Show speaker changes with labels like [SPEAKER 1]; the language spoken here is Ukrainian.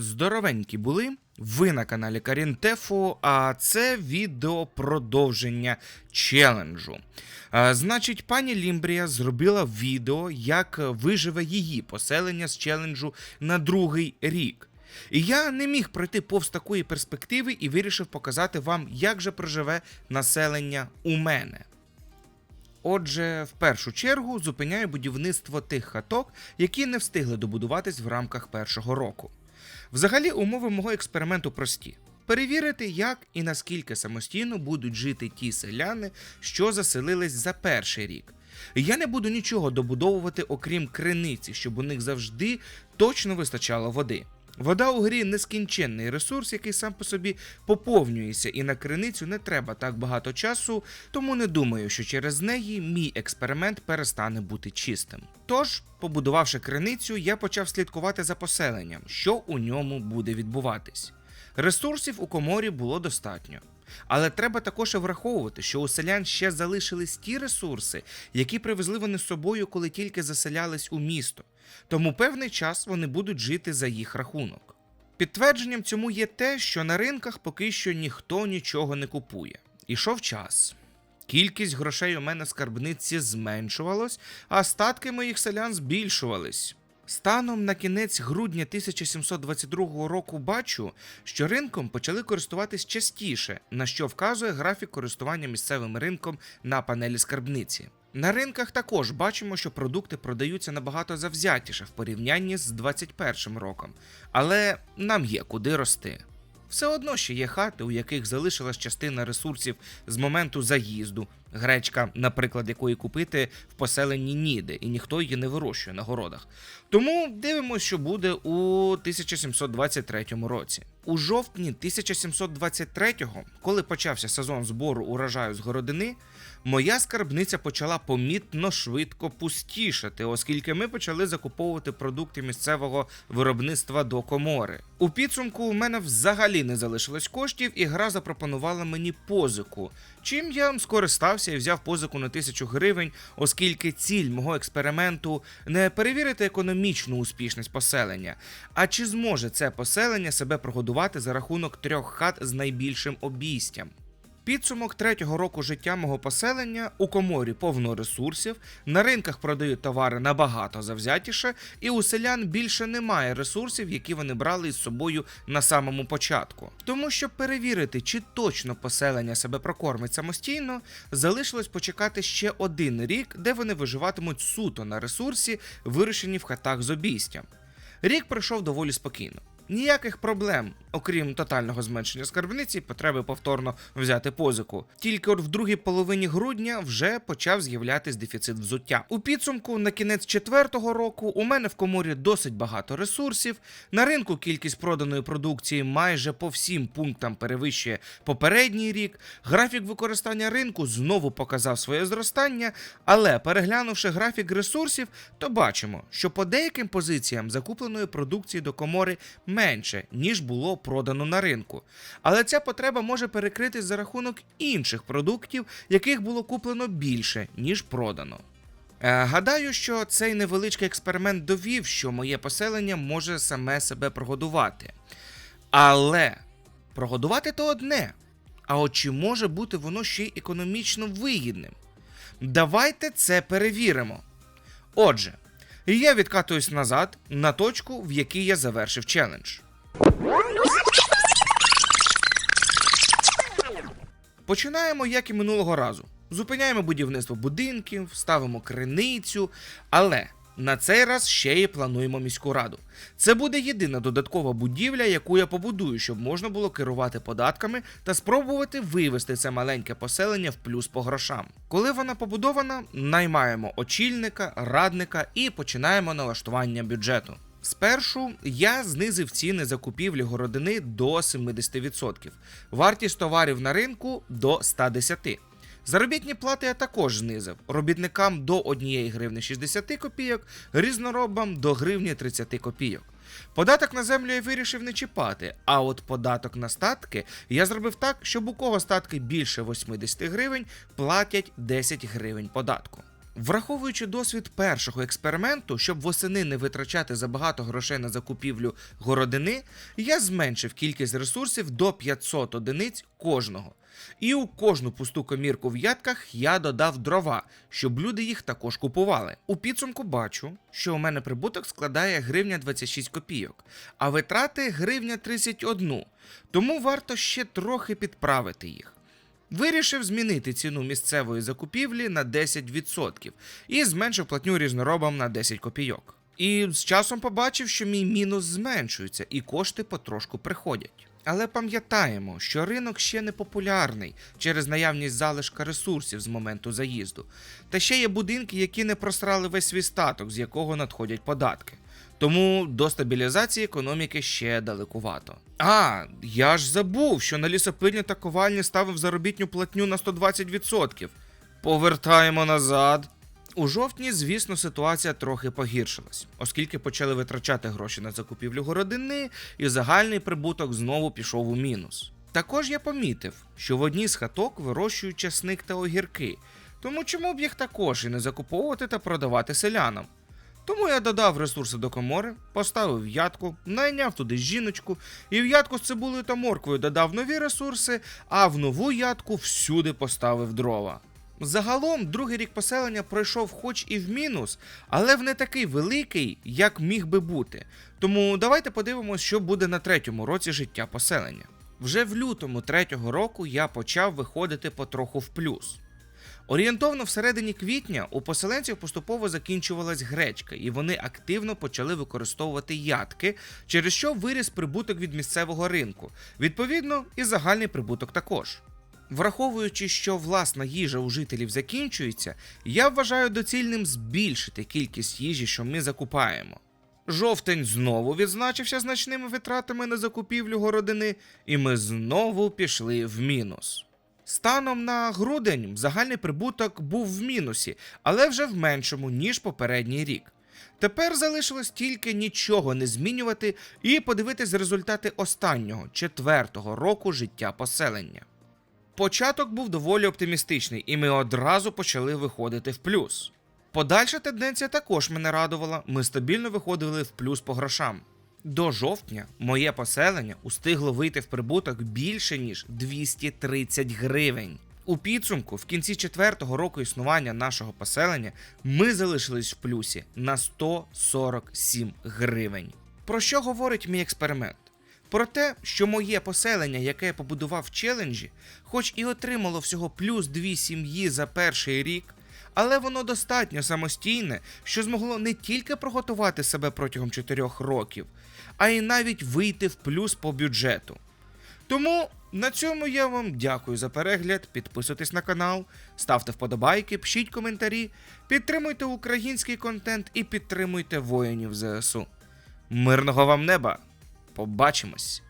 [SPEAKER 1] Здоровенькі були. Ви на каналі Карінтефу, а це відео продовження челенджу. Значить, пані Лімбрія зробила відео, як виживе її поселення з челенджу на другий рік. І я не міг пройти повз такої перспективи і вирішив показати вам, як же проживе населення у мене. Отже, в першу чергу зупиняю будівництво тих хаток, які не встигли добудуватись в рамках першого року. Взагалі, умови мого експерименту прості: перевірити, як і наскільки самостійно будуть жити ті селяни, що заселились за перший рік. Я не буду нічого добудовувати, окрім криниці, щоб у них завжди точно вистачало води. Вода у грі нескінченний ресурс, який сам по собі поповнюється, і на криницю не треба так багато часу, тому не думаю, що через неї мій експеримент перестане бути чистим. Тож, побудувавши криницю, я почав слідкувати за поселенням, що у ньому буде відбуватись. Ресурсів у коморі було достатньо. Але треба також враховувати, що у селян ще залишились ті ресурси, які привезли вони з собою, коли тільки заселялись у місто. Тому певний час вони будуть жити за їх рахунок. Підтвердженням цьому є те, що на ринках поки що ніхто нічого не купує. Ішов час. Кількість грошей у мене в скарбниці зменшувалась, а статки моїх селян збільшувались. Станом на кінець грудня 1722 року бачу, що ринком почали користуватись частіше, на що вказує графік користування місцевим ринком на панелі скарбниці. На ринках також бачимо, що продукти продаються набагато завзятіше в порівнянні з 21 роком, але нам є куди рости. Все одно ще є хати, у яких залишилась частина ресурсів з моменту заїзду, гречка, наприклад, якої купити в поселенні ніде, і ніхто її не вирощує на городах. Тому дивимося, що буде у 1723 році. У жовтні 1723-го, коли почався сезон збору урожаю з городини, моя скарбниця почала помітно швидко пустішати, оскільки ми почали закуповувати продукти місцевого виробництва до комори. У підсумку у мене взагалі не залишилось коштів, і гра запропонувала мені позику. Чим я скористався і взяв позику на тисячу гривень, оскільки ціль мого експерименту не перевірити економічну успішність поселення, а чи зможе це поселення себе прогодувати за рахунок трьох хат з найбільшим обійстям. Підсумок третього року життя мого поселення у коморі повно ресурсів, на ринках продають товари набагато завзятіше, і у селян більше немає ресурсів, які вони брали із собою на самому початку. Тому щоб перевірити, чи точно поселення себе прокормить самостійно, залишилось почекати ще один рік, де вони виживатимуть суто на ресурсі, вирощені в хатах з обійстям. Рік пройшов доволі спокійно. Ніяких проблем, окрім тотального зменшення скарбниці, потреби повторно взяти позику. Тільки от в другій половині грудня вже почав з'являтись дефіцит взуття. У підсумку на кінець четвертого року у мене в коморі досить багато ресурсів. На ринку кількість проданої продукції майже по всім пунктам перевищує попередній рік. Графік використання ринку знову показав своє зростання, але переглянувши графік ресурсів, то бачимо, що по деяким позиціям закупленої продукції до комори менше, ніж було продано на ринку. Але ця потреба може перекритись за рахунок інших продуктів, яких було куплено більше, ніж продано. Е, Гадаю, що цей невеличкий експеримент довів, що моє поселення може саме себе прогодувати. Але прогодувати то одне. А от чи може бути воно ще й економічно вигідним? Давайте це перевіримо. Отже, я відкатуюсь назад на точку, в якій я завершив челендж. Починаємо, як і минулого разу. Зупиняємо будівництво будинків, ставимо криницю, але на цей раз ще й плануємо міську раду. Це буде єдина додаткова будівля, яку я побудую, щоб можна було керувати податками та спробувати вивести це маленьке поселення в плюс по грошам. Коли вона побудована, наймаємо очільника, радника і починаємо налаштування бюджету. Спершу я знизив ціни закупівлі городини до 70%, вартість товарів на ринку до 110%. Заробітні плати я також знизив робітникам до 1 гривни 60 копійок, різноробам до гривні 30 копійок. Податок на землю я вирішив не чіпати, а от податок на статки я зробив так, щоб у кого статки більше 80 гривень платять 10 гривень податку. Враховуючи досвід першого експерименту, щоб восени не витрачати забагато грошей на закупівлю городини, я зменшив кількість ресурсів до 500 одиниць кожного. І у кожну пусту комірку в ядках я додав дрова, щоб люди їх також купували. У підсумку бачу, що у мене прибуток складає гривня 26 копійок, а витрати гривня 31, тому варто ще трохи підправити їх. Вирішив змінити ціну місцевої закупівлі на 10% і зменшив платню різноробам на 10 копійок. І з часом побачив, що мій мінус зменшується і кошти потрошку приходять. Але пам'ятаємо, що ринок ще не популярний через наявність залишка ресурсів з моменту заїзду. Та ще є будинки, які не просрали весь свій статок, з якого надходять податки. Тому до стабілізації економіки ще далекувато. А, я ж забув, що на лісопильні та ковальні ставив заробітню платню на 120%. Повертаємо назад. У жовтні, звісно, ситуація трохи погіршилась, оскільки почали витрачати гроші на закупівлю городини, і загальний прибуток знову пішов у мінус. Також я помітив, що в одній з хаток вирощують часник та огірки, тому чому б їх також і не закуповувати та продавати селянам. Тому я додав ресурси до комори, поставив ядку, найняв туди жіночку, і в ядку з цибулею та морквою додав нові ресурси, а в нову ядку всюди поставив дрова. Загалом, другий рік поселення пройшов хоч і в мінус, але в не такий великий, як міг би бути. Тому давайте подивимось, що буде на третьому році життя поселення. Вже в лютому третього року я почав виходити потроху в плюс. Орієнтовно всередині квітня у поселенців поступово закінчувалась гречка, і вони активно почали використовувати ядки, через що виріс прибуток від місцевого ринку. Відповідно, і загальний прибуток також. Враховуючи, що власна їжа у жителів закінчується, я вважаю доцільним збільшити кількість їжі, що ми закупаємо. Жовтень знову відзначився значними витратами на закупівлю городини, і ми знову пішли в мінус. Станом на грудень загальний прибуток був в мінусі, але вже в меншому, ніж попередній рік. Тепер залишилось тільки нічого не змінювати і подивитись результати останнього четвертого року життя поселення. Початок був доволі оптимістичний, і ми одразу почали виходити в плюс. Подальша тенденція також мене радувала, ми стабільно виходили в плюс по грошам. До жовтня моє поселення устигло вийти в прибуток більше ніж 230 гривень. У підсумку, в кінці четвертого року існування нашого поселення, ми залишились в плюсі на 147 гривень. Про що говорить мій експеримент? Про те, що моє поселення, яке я побудував в челенджі, хоч і отримало всього плюс дві сім'ї за перший рік, але воно достатньо самостійне, що змогло не тільки приготувати себе протягом 4 років, а й навіть вийти в плюс по бюджету. Тому на цьому я вам дякую за перегляд. Підписуйтесь на канал, ставте вподобайки, пишіть коментарі, підтримуйте український контент і підтримуйте воїнів ЗСУ. Мирного вам неба! Побачимось!